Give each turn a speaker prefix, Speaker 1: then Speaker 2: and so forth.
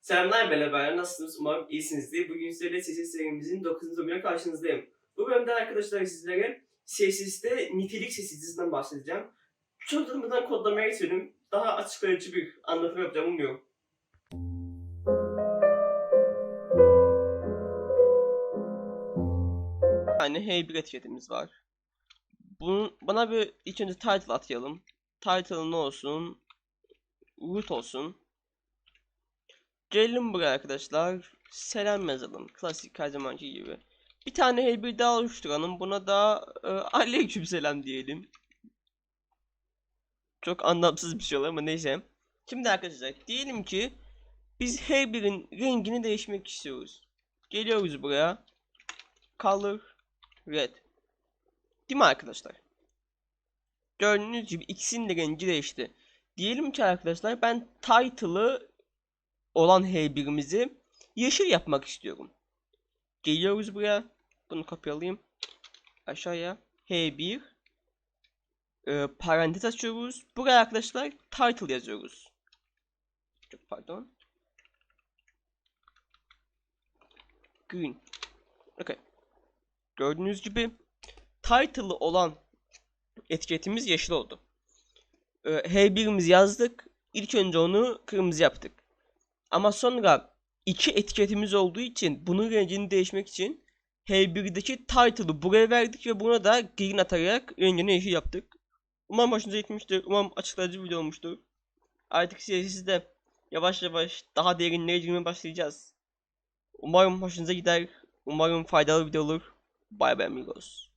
Speaker 1: Selamlar beraber nasılsınız? Umarım iyisinizdir. Bugün sizlerle sessiz serimizin 9. bölümüne karşınızdayım. Bu bölümde arkadaşlar sizlere sessizde nitelik sessizliğinden bahsedeceğim. Çok durmadan kodlamaya geçelim. Daha açıklayıcı bir anlatım yapacağım umuyorum. Bir tane H1 etiketimiz var. Bunun, bana bir ilk önce title atayalım. Title ne olsun? Root olsun. Gelelim buraya arkadaşlar. Selam yazalım. Klasik her zamanki gibi. Bir tane H1 daha oluşturalım. Buna da e, aleyküm selam diyelim. Çok anlamsız bir şey olur ama neyse. Şimdi arkadaşlar diyelim ki biz H1'in rengini değişmek istiyoruz. Geliyoruz buraya. Color red. Değil mi arkadaşlar? Gördüğünüz gibi ikisinin de rengi değişti. Diyelim ki arkadaşlar ben title'ı olan H1'imizi yeşil yapmak istiyorum. Geliyoruz buraya. Bunu kopyalayayım. Aşağıya. H1 e, parantez açıyoruz. Buraya arkadaşlar title yazıyoruz. Çok pardon. Green. Okay. Gördüğünüz gibi title'ı olan etiketimiz yeşil oldu. E, H1'imizi yazdık. İlk önce onu kırmızı yaptık. Ama sonra iki etiketimiz olduğu için bunun rengini değişmek için H1'deki title'ı buraya verdik ve buna da green atarak rengini yeşil yaptık. Umarım hoşunuza gitmiştir. Umarım açıklayıcı bir video olmuştur. Artık sizde yavaş yavaş daha derinlere girmeye başlayacağız. Umarım hoşunuza gider. Umarım faydalı bir video olur. Bye bye amigos.